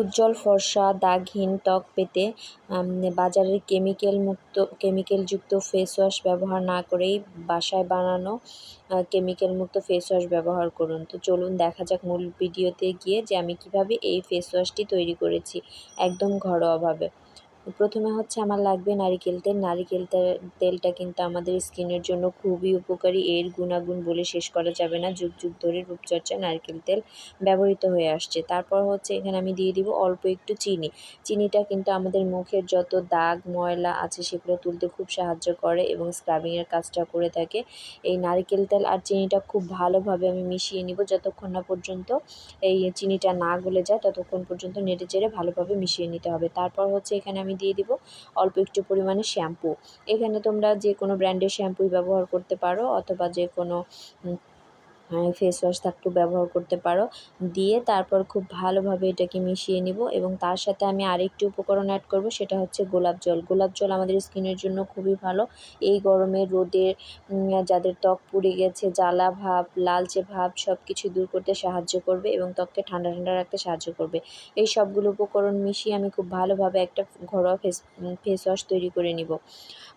উজ্জ্বল ফর্সা, দাগহীন ত্বক পেতে বাজারের কেমিক্যাল মুক্ত কেমিক্যালযুক্ত ফেস ওয়াশ ব্যবহার না করেই বাসায় বানানো কেমিক্যাল মুক্ত ফেস ওয়াশ ব্যবহার করুন। তো চলুন দেখা যাক মূল ভিডিওতে গিয়ে যে আমি কীভাবে এই ফেস ওয়াশটি তৈরি করেছি, একদম ঘরোয়াভাবে। প্রথমে হচ্ছে আমার লাগবে নারিকেল তেল। নারিকেল তেলটা কিন্তু আমাদের স্কিনের জন্য খুবই উপকারী। এর গুণাগুণ বলে শেষ করা যাবে না। যুগ যুগ ধরে রূপচর্চায় নারকেল তেল ব্যবহৃত হয়ে আসছে। তারপর হচ্ছে এখানে আমি দিয়ে দিব অল্প একটু চিনি। চিনিটা কিন্তু আমাদের মুখের যত দাগ, ময়লা আছে সেগুলো তুলতে খুব সাহায্য করে এবং স্ক্রাবিংয়ের কাজটা করে থাকে। এই নারকেল তেল আর চিনিটা খুব ভালোভাবে আমি মিশিয়ে নিব যতক্ষণ না পর্যন্ত এই চিনিটা না গলে যায়, ততক্ষণ পর্যন্ত নেড়ে চেড়ে ভালোভাবে মিশিয়ে নিতে হবে। তারপর হচ্ছে এখানে আমি দিয়ে দিব। অল্প একটু পরিমাণে শ্যাম্পু এখানে তোমরা যে কোনো ব্র্যান্ডের শ্যাম্পুই ব্যবহার করতে পারো অথবা যে কোনো ফেস ওয়াশ থাকলেও ব্যবহার করতে পারো। দিয়ে তারপর খুব ভালোভাবে এটাকে মিশিয়ে নিব এবং তার সাথে আমি আরেকটি উপকরণ অ্যাড করব, সেটা হচ্ছে গোলাপ জল। গোলাপ জল আমাদের স্কিনের জন্য খুবই ভালো। এই গরমে রোদে যাদের ত্বক পুড়ে গেছে, জ্বালা ভাব, লালচে ভাব সব কিছু দূর করতে সাহায্য করবে এবং ত্বককে ঠান্ডা ঠান্ডা রাখতে সাহায্য করবে। এই সবগুলো উপকরণ মিশিয়ে আমি খুব ভালোভাবে একটা ঘরোয়া ফেস ফেস ওয়াশ তৈরি করে নিব।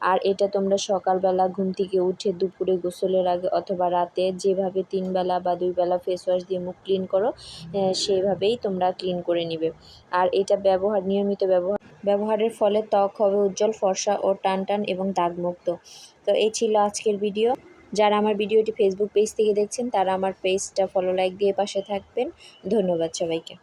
আর এটা তোমরা সকালবেলা ঘুম থেকে উঠে দুপুরে গোসলের আগে অথবা রাতে যেভাবে তিনবেলা বা দুইবেলা ফেস ওয়াশ দিয়ে মুখ ক্লিন করো আহ, সেভাবেই তোমরা ক্লিন করে নিবে। আর এটা ব্যবহার নিয়মিত ব্যবহার ব্যবহারের ফলে ত্বক হবে উজ্জ্বল ফর্সা ও টান টান এবং দাগমুক্ত। তো এই ছিল আজকের ভিডিও। যারা আমার ভিডিওটি ফেসবুক পেজ থেকে দেখছেন তারা আমার পেজটা ফলো লাইক দিয়ে পাশে থাকবেন। ধন্যবাদ সবাইকে।